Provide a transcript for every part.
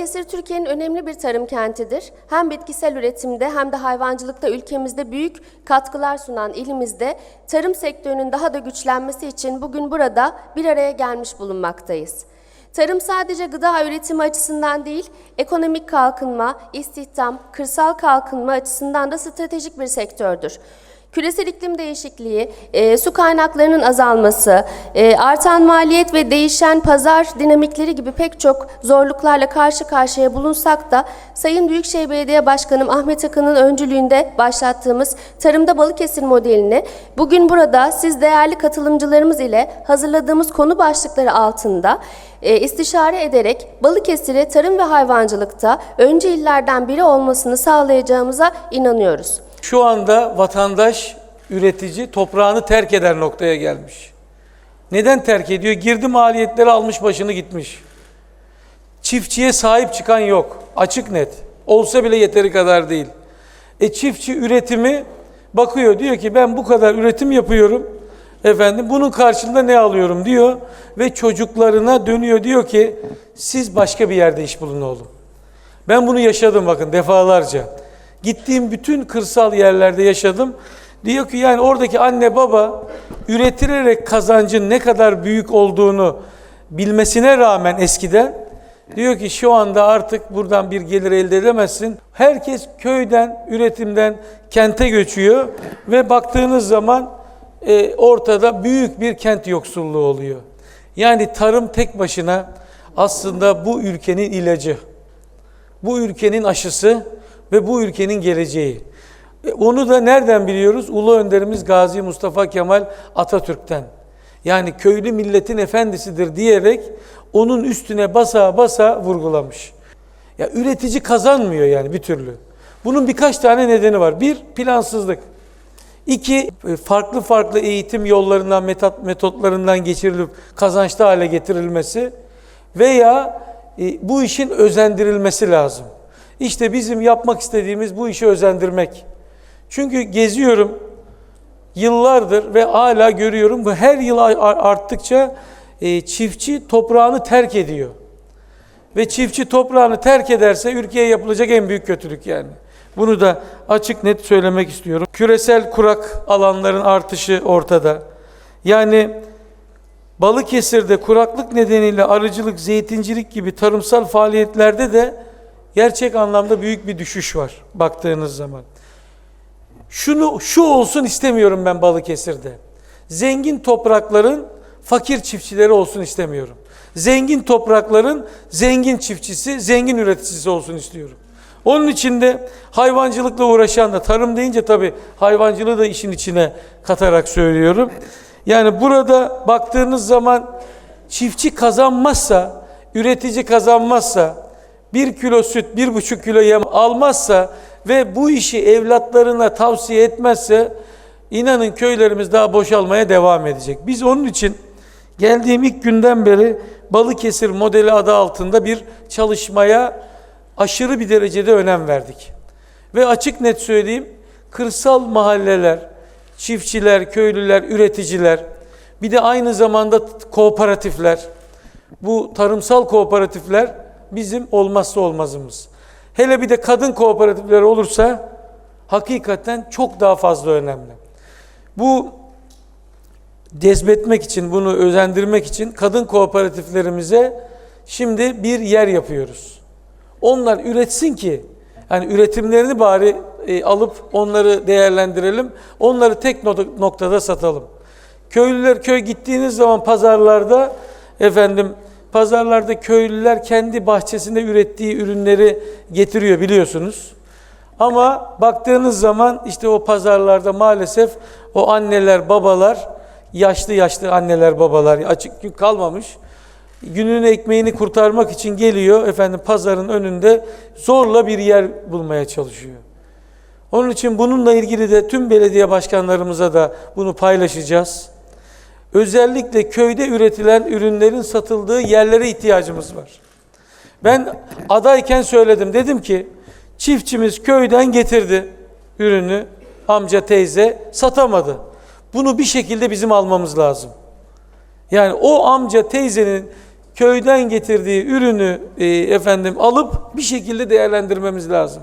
Balıkesir Türkiye'nin önemli bir tarım kentidir. Hem bitkisel üretimde hem de hayvancılıkta ülkemizde büyük katkılar sunan ilimizde tarım sektörünün daha da güçlenmesi için bugün burada bir araya gelmiş bulunmaktayız. Tarım sadece gıda üretimi açısından değil, ekonomik kalkınma, istihdam, kırsal kalkınma açısından da stratejik bir sektördür. Küresel iklim değişikliği, e, su kaynaklarının azalması, e, artan maliyet ve değişen pazar dinamikleri gibi pek çok zorluklarla karşı karşıya bulunsak da Sayın Büyükşehir Belediye Başkanım Ahmet Akın'ın öncülüğünde başlattığımız Tarımda Balıkesir modelini bugün burada siz değerli katılımcılarımız ile hazırladığımız konu başlıkları altında e, istişare ederek Balıkesir'i tarım ve hayvancılıkta önce illerden biri olmasını sağlayacağımıza inanıyoruz. Şu anda vatandaş, üretici toprağını terk eder noktaya gelmiş. Neden terk ediyor? Girdi maliyetleri almış başını gitmiş. Çiftçiye sahip çıkan yok. Açık net. Olsa bile yeteri kadar değil. E çiftçi üretimi bakıyor diyor ki ben bu kadar üretim yapıyorum. Efendim bunun karşılığında ne alıyorum diyor ve çocuklarına dönüyor diyor ki siz başka bir yerde iş bulun oğlum. Ben bunu yaşadım bakın defalarca. Gittiğim bütün kırsal yerlerde yaşadım. Diyor ki yani oradaki anne baba üretirerek kazancın ne kadar büyük olduğunu bilmesine rağmen eskiden diyor ki şu anda artık buradan bir gelir elde edemezsin. Herkes köyden, üretimden kente göçüyor ve baktığınız zaman e, ortada büyük bir kent yoksulluğu oluyor. Yani tarım tek başına aslında bu ülkenin ilacı bu ülkenin aşısı ve bu ülkenin geleceği. E, Onu da nereden biliyoruz? Ulu önderimiz Gazi Mustafa Kemal Atatürk'ten. Yani köylü milletin efendisidir diyerek onun üstüne basa basa vurgulamış. Ya üretici kazanmıyor yani bir türlü. Bunun birkaç tane nedeni var. Bir, plansızlık. İki, e, farklı farklı eğitim yollarından, metot, metotlarından geçirilip kazançlı hale getirilmesi veya e, bu işin özendirilmesi lazım. İşte bizim yapmak istediğimiz bu işi özendirmek. Çünkü geziyorum yıllardır ve hala görüyorum bu her yıl ar- arttıkça e, çiftçi toprağını terk ediyor. Ve çiftçi toprağını terk ederse ülkeye yapılacak en büyük kötülük yani. Bunu da açık net söylemek istiyorum. Küresel kurak alanların artışı ortada. Yani Balıkesir'de kuraklık nedeniyle arıcılık, zeytincilik gibi tarımsal faaliyetlerde de gerçek anlamda büyük bir düşüş var baktığınız zaman. Şunu şu olsun istemiyorum ben Balıkesir'de. Zengin toprakların fakir çiftçileri olsun istemiyorum. Zengin toprakların zengin çiftçisi, zengin üreticisi olsun istiyorum. Onun için de hayvancılıkla uğraşan da tarım deyince tabii hayvancılığı da işin içine katarak söylüyorum. Yani burada baktığınız zaman çiftçi kazanmazsa, üretici kazanmazsa, bir kilo süt, bir buçuk kilo yem almazsa ve bu işi evlatlarına tavsiye etmezse inanın köylerimiz daha boşalmaya devam edecek. Biz onun için geldiğim ilk günden beri Balıkesir modeli adı altında bir çalışmaya aşırı bir derecede önem verdik. Ve açık net söyleyeyim, kırsal mahalleler, çiftçiler, köylüler, üreticiler, bir de aynı zamanda kooperatifler, bu tarımsal kooperatifler bizim olmazsa olmazımız. Hele bir de kadın kooperatifleri olursa hakikaten çok daha fazla önemli. Bu cezbetmek için, bunu özendirmek için kadın kooperatiflerimize şimdi bir yer yapıyoruz. Onlar üretsin ki, yani üretimlerini bari e, alıp onları değerlendirelim, onları tek nok- noktada satalım. Köylüler köy gittiğiniz zaman pazarlarda efendim pazarlarda köylüler kendi bahçesinde ürettiği ürünleri getiriyor biliyorsunuz. Ama baktığınız zaman işte o pazarlarda maalesef o anneler, babalar, yaşlı yaşlı anneler, babalar açık gün kalmamış. Günün ekmeğini kurtarmak için geliyor efendim pazarın önünde zorla bir yer bulmaya çalışıyor. Onun için bununla ilgili de tüm belediye başkanlarımıza da bunu paylaşacağız. Özellikle köyde üretilen ürünlerin satıldığı yerlere ihtiyacımız var. Ben adayken söyledim. Dedim ki çiftçimiz köyden getirdi ürünü amca teyze satamadı. Bunu bir şekilde bizim almamız lazım. Yani o amca teyzenin köyden getirdiği ürünü e, efendim alıp bir şekilde değerlendirmemiz lazım.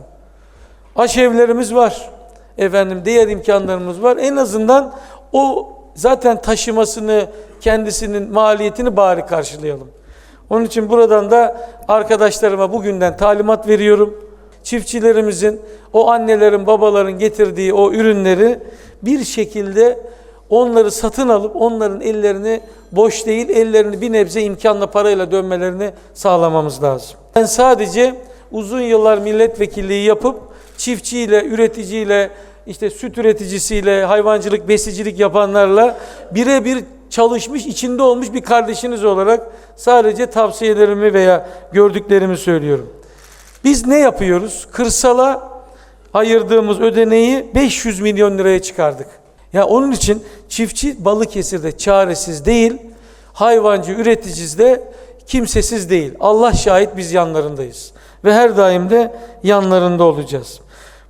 Aşevlerimiz var. Efendim diğer imkanlarımız var. En azından o zaten taşımasını, kendisinin maliyetini bari karşılayalım. Onun için buradan da arkadaşlarıma bugünden talimat veriyorum. Çiftçilerimizin, o annelerin, babaların getirdiği o ürünleri bir şekilde onları satın alıp onların ellerini boş değil, ellerini bir nebze imkanla parayla dönmelerini sağlamamız lazım. Ben sadece uzun yıllar milletvekilliği yapıp çiftçiyle, üreticiyle, işte süt üreticisiyle, hayvancılık, besicilik yapanlarla birebir çalışmış, içinde olmuş bir kardeşiniz olarak sadece tavsiyelerimi veya gördüklerimi söylüyorum. Biz ne yapıyoruz? Kırsala ayırdığımız ödeneği 500 milyon liraya çıkardık. Ya onun için çiftçi Balıkesir'de çaresiz değil, hayvancı üreticisi de kimsesiz değil. Allah şahit biz yanlarındayız ve her daim de yanlarında olacağız.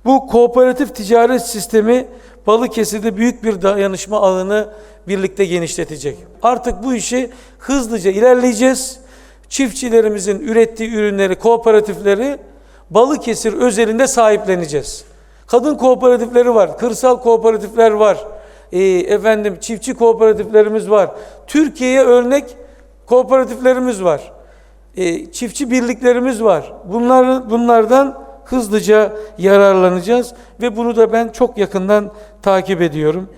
Bu kooperatif ticaret sistemi Balıkesir'de büyük bir dayanışma ağını birlikte genişletecek. Artık bu işi hızlıca ilerleyeceğiz. Çiftçilerimizin ürettiği ürünleri, kooperatifleri Balıkesir özelinde sahipleneceğiz. Kadın kooperatifleri var, kırsal kooperatifler var, e, efendim çiftçi kooperatiflerimiz var. Türkiye'ye örnek kooperatiflerimiz var. E, çiftçi birliklerimiz var. Bunlar, bunlardan hızlıca yararlanacağız ve bunu da ben çok yakından takip ediyorum.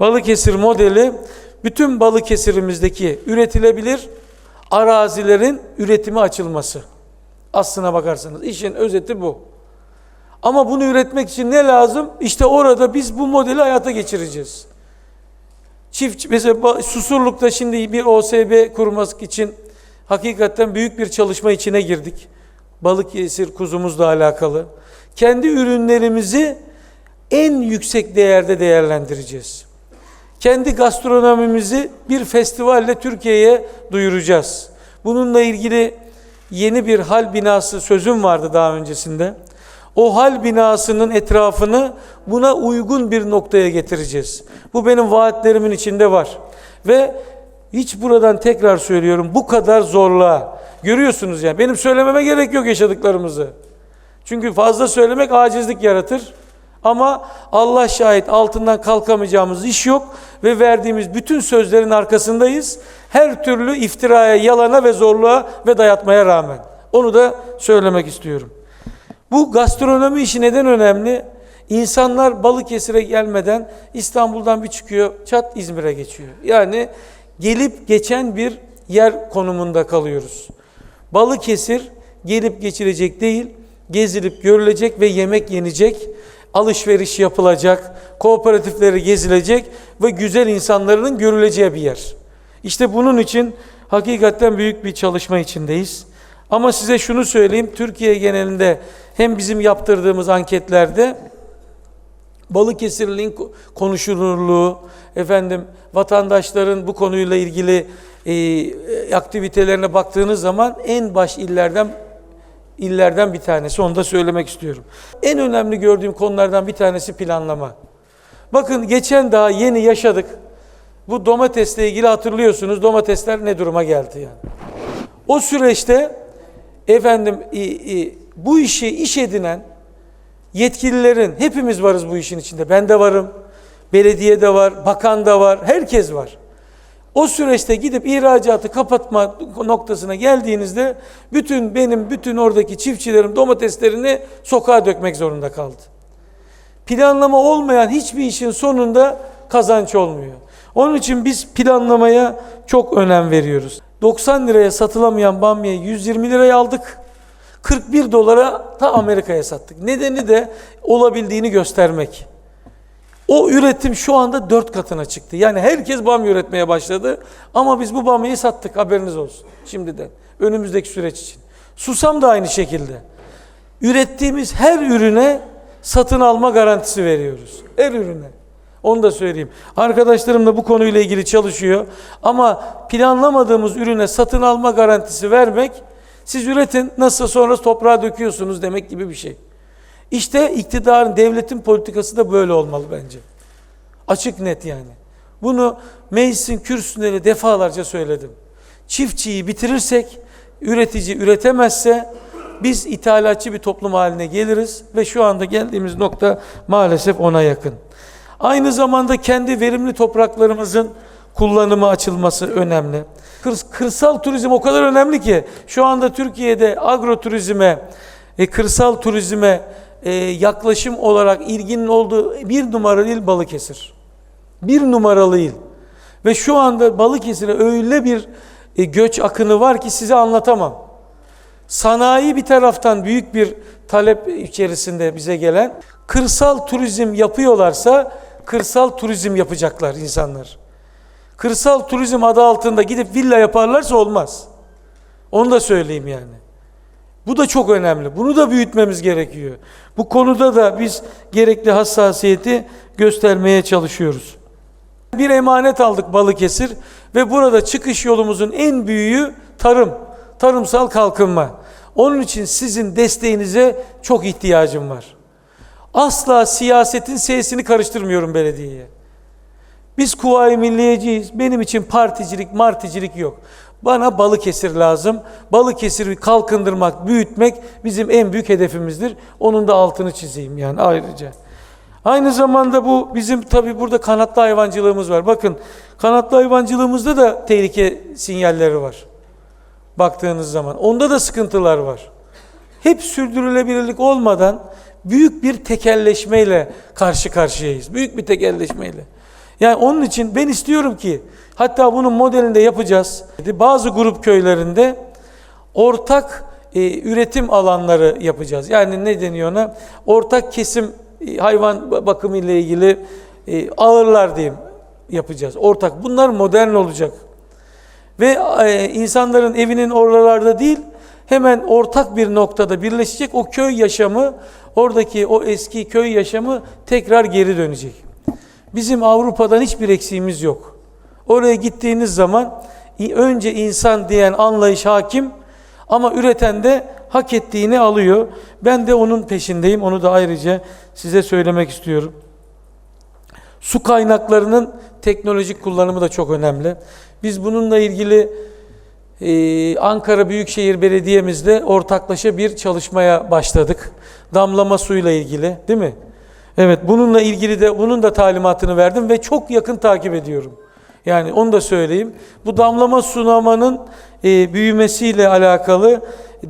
Balıkesir modeli bütün Balıkesir'imizdeki üretilebilir arazilerin üretimi açılması. Aslına bakarsanız işin özeti bu. Ama bunu üretmek için ne lazım? İşte orada biz bu modeli hayata geçireceğiz. Çift mesela Susurluk'ta şimdi bir OSB kurmak için hakikaten büyük bir çalışma içine girdik. Balıkesir kuzumuzla alakalı. Kendi ürünlerimizi en yüksek değerde değerlendireceğiz. Kendi gastronomimizi bir festivalle Türkiye'ye duyuracağız. Bununla ilgili yeni bir hal binası sözüm vardı daha öncesinde. O hal binasının etrafını buna uygun bir noktaya getireceğiz. Bu benim vaatlerimin içinde var. Ve hiç buradan tekrar söylüyorum bu kadar zorluğa görüyorsunuz yani benim söylememe gerek yok yaşadıklarımızı. Çünkü fazla söylemek acizlik yaratır. Ama Allah şahit altından kalkamayacağımız iş yok ve verdiğimiz bütün sözlerin arkasındayız. Her türlü iftiraya, yalana ve zorluğa ve dayatmaya rağmen. Onu da söylemek istiyorum. Bu gastronomi işi neden önemli? İnsanlar Balıkesir'e gelmeden İstanbul'dan bir çıkıyor, çat İzmir'e geçiyor. Yani gelip geçen bir yer konumunda kalıyoruz. Balıkesir gelip geçirecek değil, gezilip görülecek ve yemek yenecek, alışveriş yapılacak, kooperatifleri gezilecek ve güzel insanların görüleceği bir yer. İşte bunun için hakikaten büyük bir çalışma içindeyiz. Ama size şunu söyleyeyim, Türkiye genelinde hem bizim yaptırdığımız anketlerde Balıkesirliğin konuşulurluğu, efendim vatandaşların bu konuyla ilgili e, aktivitelerine baktığınız zaman en baş illerden illerden bir tanesi. Onu da söylemek istiyorum. En önemli gördüğüm konulardan bir tanesi planlama. Bakın geçen daha yeni yaşadık. Bu domatesle ilgili hatırlıyorsunuz. Domatesler ne duruma geldi yani. O süreçte efendim e, e, bu işi iş edinen yetkililerin hepimiz varız bu işin içinde. Ben de varım. Belediye de var, bakan da var, herkes var. O süreçte gidip ihracatı kapatma noktasına geldiğinizde bütün benim bütün oradaki çiftçilerim domateslerini sokağa dökmek zorunda kaldı. Planlama olmayan hiçbir işin sonunda kazanç olmuyor. Onun için biz planlamaya çok önem veriyoruz. 90 liraya satılamayan bamyayı 120 liraya aldık. 41 dolara ta Amerika'ya sattık. Nedeni de olabildiğini göstermek. O üretim şu anda dört katına çıktı. Yani herkes bamya üretmeye başladı. Ama biz bu bamyayı sattık haberiniz olsun şimdiden. Önümüzdeki süreç için. Susam da aynı şekilde. Ürettiğimiz her ürüne satın alma garantisi veriyoruz. Her ürüne. Onu da söyleyeyim. Arkadaşlarım da bu konuyla ilgili çalışıyor. Ama planlamadığımız ürüne satın alma garantisi vermek, siz üretin nasıl sonra toprağa döküyorsunuz demek gibi bir şey. İşte iktidarın, devletin politikası da böyle olmalı bence. Açık net yani. Bunu meclisin kürsüsünde de defalarca söyledim. Çiftçiyi bitirirsek, üretici üretemezse biz ithalatçı bir toplum haline geliriz ve şu anda geldiğimiz nokta maalesef ona yakın. Aynı zamanda kendi verimli topraklarımızın kullanıma açılması önemli. Kır- Kırsal turizm o kadar önemli ki şu anda Türkiye'de agroturizme, e, kırsal turizme e, yaklaşım olarak ilginin olduğu bir numaralı il Balıkesir. Bir numaralı il. Ve şu anda Balıkesir'e öyle bir e, göç akını var ki size anlatamam. Sanayi bir taraftan büyük bir talep içerisinde bize gelen, kırsal turizm yapıyorlarsa kırsal turizm yapacaklar insanlar. Kırsal turizm adı altında gidip villa yaparlarsa olmaz. Onu da söyleyeyim yani. Bu da çok önemli. Bunu da büyütmemiz gerekiyor. Bu konuda da biz gerekli hassasiyeti göstermeye çalışıyoruz. Bir emanet aldık Balıkesir ve burada çıkış yolumuzun en büyüğü tarım, tarımsal kalkınma. Onun için sizin desteğinize çok ihtiyacım var. Asla siyasetin sesini karıştırmıyorum belediyeye. Biz Kuvayi Milliyeciyiz. Benim için particilik, marticilik yok. Bana Balıkesir lazım. Balıkesir'i kalkındırmak, büyütmek bizim en büyük hedefimizdir. Onun da altını çizeyim yani ayrıca. Aynı zamanda bu bizim tabi burada kanatlı hayvancılığımız var. Bakın kanatlı hayvancılığımızda da tehlike sinyalleri var. Baktığınız zaman onda da sıkıntılar var. Hep sürdürülebilirlik olmadan büyük bir tekelleşmeyle karşı karşıyayız. Büyük bir tekelleşmeyle. Yani onun için ben istiyorum ki hatta bunun modelini de yapacağız. Bazı grup köylerinde ortak e, üretim alanları yapacağız. Yani ne deniyor ona? Ortak kesim e, hayvan bakımı ile ilgili e, ağırlar diyeyim yapacağız. Ortak. Bunlar modern olacak. Ve e, insanların evinin oralarda değil, hemen ortak bir noktada birleşecek o köy yaşamı, oradaki o eski köy yaşamı tekrar geri dönecek. Bizim Avrupa'dan hiçbir eksiğimiz yok. Oraya gittiğiniz zaman önce insan diyen anlayış hakim ama üreten de hak ettiğini alıyor. Ben de onun peşindeyim. Onu da ayrıca size söylemek istiyorum. Su kaynaklarının teknolojik kullanımı da çok önemli. Biz bununla ilgili e, Ankara Büyükşehir Belediye'mizde ortaklaşa bir çalışmaya başladık. Damlama suyla ilgili, değil mi? Evet, bununla ilgili de bunun da talimatını verdim ve çok yakın takip ediyorum. Yani onu da söyleyeyim. Bu damlama sulamanın e, büyümesiyle alakalı,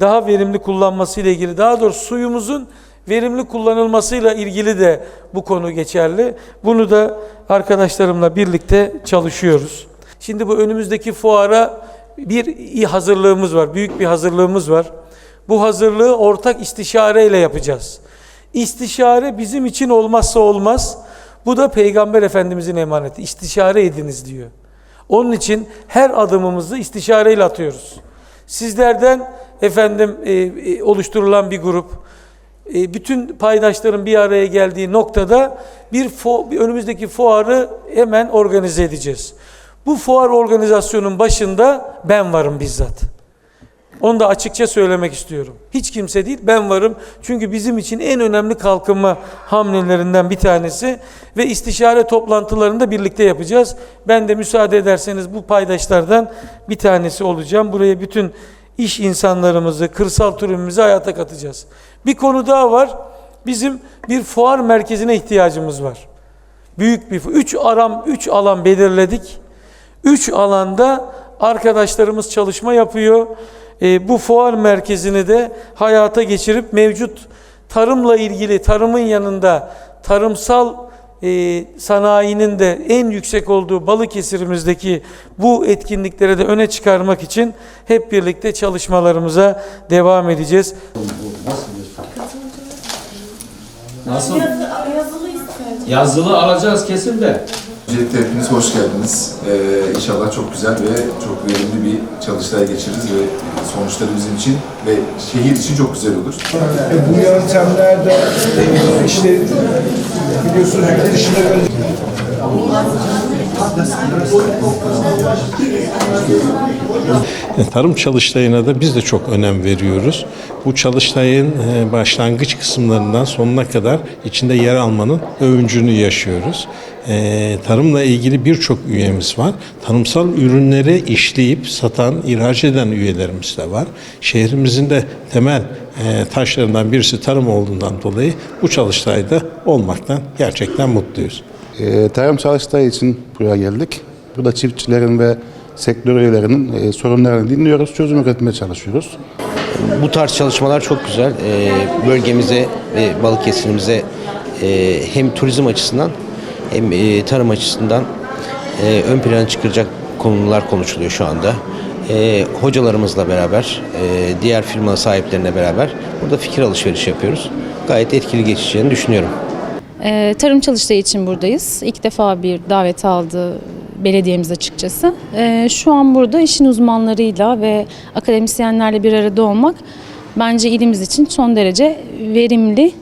daha verimli kullanmasıyla ilgili, daha doğrusu suyumuzun verimli kullanılmasıyla ilgili de bu konu geçerli. Bunu da arkadaşlarımla birlikte çalışıyoruz. Şimdi bu önümüzdeki fuara bir hazırlığımız var, büyük bir hazırlığımız var. Bu hazırlığı ortak istişareyle yapacağız. İstişare bizim için olmazsa olmaz. Bu da Peygamber Efendimizin emaneti. İstişare ediniz diyor. Onun için her adımımızı istişareyle atıyoruz. Sizlerden efendim e, e, oluşturulan bir grup, e, bütün paydaşların bir araya geldiği noktada bir, fo- bir önümüzdeki fuarı hemen organize edeceğiz. Bu fuar organizasyonun başında ben varım bizzat. Onu da açıkça söylemek istiyorum. Hiç kimse değil ben varım. Çünkü bizim için en önemli kalkınma hamlelerinden bir tanesi ve istişare toplantılarında birlikte yapacağız. Ben de müsaade ederseniz bu paydaşlardan bir tanesi olacağım. Buraya bütün iş insanlarımızı, kırsal turizmimizi hayata katacağız. Bir konu daha var. Bizim bir fuar merkezine ihtiyacımız var. Büyük bir üç aram üç alan belirledik. Üç alanda arkadaşlarımız çalışma yapıyor. E, bu fuar merkezini de hayata geçirip mevcut tarımla ilgili tarımın yanında tarımsal e, sanayinin de en yüksek olduğu Balıkesir'imizdeki bu etkinliklere de öne çıkarmak için hep birlikte çalışmalarımıza devam edeceğiz. Nasıl? Yazılı alacağız kesin de. Öncelikle hepiniz hoş geldiniz. Ee, inşallah çok güzel ve çok verimli bir çalıştay geçiririz ve sonuçları bizim için ve şehir için çok güzel olur. E, bu yöntemlerde işte biliyorsunuz yurt dışında Tarım çalıştayına da biz de çok önem veriyoruz. Bu çalıştayın e, başlangıç kısımlarından sonuna kadar içinde yer almanın övüncünü yaşıyoruz. E, Tarımla ilgili birçok üyemiz var. Tarımsal ürünleri işleyip satan, ihraç eden üyelerimiz de var. Şehrimizin de temel e, taşlarından birisi tarım olduğundan dolayı bu çalıştayda olmaktan gerçekten mutluyuz. E, tarım çalıştayı için buraya geldik. Burada çiftçilerin ve sektör üyelerinin e, sorunlarını dinliyoruz, çözüm üretmeye çalışıyoruz. Bu tarz çalışmalar çok güzel. Ee, bölgemize ve Balıkesir'imize e, hem turizm açısından hem e, tarım açısından e, ön plana çıkaracak konular konuşuluyor şu anda. E, hocalarımızla beraber, e, diğer firma sahiplerine beraber burada fikir alışverişi yapıyoruz. Gayet etkili geçeceğini düşünüyorum. Ee, Tarım çalıştayı için buradayız. İlk defa bir davet aldı belediyemiz açıkçası. Ee, Şu an burada işin uzmanlarıyla ve akademisyenlerle bir arada olmak bence ilimiz için son derece verimli